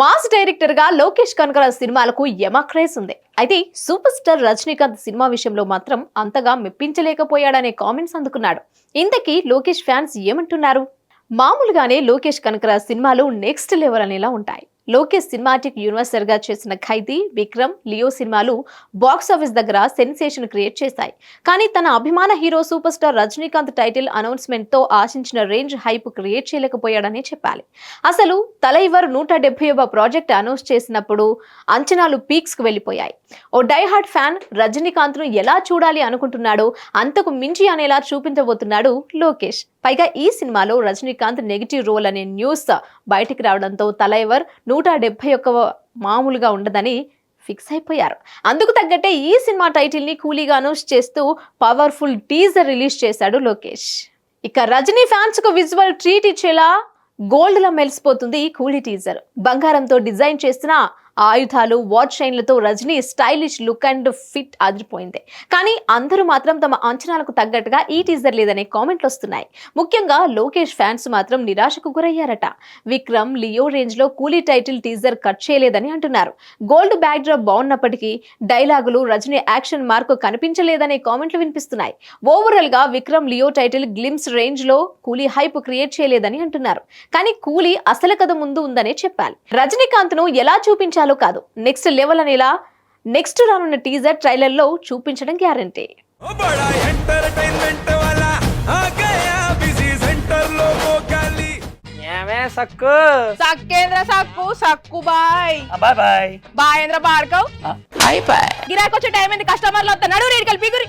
Mass డైరెక్టర్గా లోకేష్ కనకరాజ్ సినిమాలకు యమ craze ఉంది అయితే సూపర్ స్టార్ రజనీకాంత్ సినిమా విషయంలో మాత్రం అంతగా మెప్పించలేకపోయాడనే కామెంట్స్ అందుకున్నాడు. ఇంతకీ లోకేష్ ఫ్యాన్స్ ఏమంటున్నారు? మామూలుగానే లోకేష్ కనకరాజ్ సినిమాలు నెక్స్ట్ లెవెల్ అనేలా ఉంటాయి. లోకేష్ సినిమాటిక్ యూనివర్సర్గా చేసిన ఖైదీ విక్రమ్ లియో సినిమాలు బాక్స్ ఆఫీస్ దగ్గర సెన్సేషన్ క్రియేట్ చేశాయి. కానీ తన అభిమాన hero super star Rajinikanth title అనౌన్స్మెంట్తో ఆశించిన రేంజ్ హైప్ క్రియేట్ చేయలేకపోయాడనే చెప్పాలి. అసలు తలైవర్ నూట డెబ్బైవ ప్రాజెక్ట్ అనౌన్స్ చేసినప్పుడు అంచనాలు పీక్స్కు వెళ్ళిపోయాయి. ఓ డైహార్డ్ ఫ్యాన్ రజనీకాంత్ను ఎలా చూడాలి అనుకుంటున్నాడో అంతకు మించి అనేలా చూపించబోతున్నాడు లోకేష్. పైగా ఈ సినిమాలో రజనీకాంత్ నెగిటివ్ రోల్ అనే న్యూస్ బయటికి రావడంతో తలైవర్ నూట డెబ్బై ఒక్క మామూలుగా ఉండదని ఫిక్స్ అయిపోయారు. అందుకు తగ్గట్టే ఈ సినిమా టైటిల్ని కూలీగా అనౌన్స్ చేస్తూ పవర్ఫుల్ టీజర్ రిలీజ్ చేశాడు లోకేష్. ఇక రజనీ ఫ్యాన్స్కు విజువల్ ట్రీట్ ఇచ్చేలా గోల్డ్లా మెలిసిపోతుంది ఈ కూలీ టీజర్. బంగారంతో డిజైన్ చేసిన ఆయుధాలు watch చైన్లతో Rajini stylish look and fit అదిరిపోయింది. కానీ అందరూ మాత్రం తమ అంచనాలకు తగ్గట్టుగా ఈ టీజర్ లేదనే కామెంట్లు వస్తున్నాయి. ముఖ్యంగా లోకేష్ ఫ్యాన్స్ మాత్రం నిరాశకు గురయ్యారట. విక్రమ్ లియో రేంజ్లో కూలీ టైటిల్ టీజర్ కట్ చేయలేదని అంటున్నారు. గోల్డ్ బ్యాక్ డ్రాప్ బాగున్నప్పటికీ డైలాగులు రజనీ యాక్షన్ మార్క్ కనిపించలేదనే కామెంట్లు వినిపిస్తున్నాయి. ఓవరాల్గా విక్రమ్ లియో టైటిల్ గ్లిమ్స్ రేంజ్లో కూలీ హైప్ క్రియేట్ చేయలేదని అంటున్నారు. కానీ కూలీ అసలు కథ ముందు ఉందనే చెప్పాలి. రజనీకాంత్ను ఎలా చాలు కాదు. నెక్స్ట్ లెవెల్ అనేలా నెక్స్ట్ రానున్న టీజర్ ట్రైలర్లో చూపించడం గ్యారంటీ గిరాకొచ్చే టైం కస్టమర్లు వస్తా నడు రేడికల్ పిగురి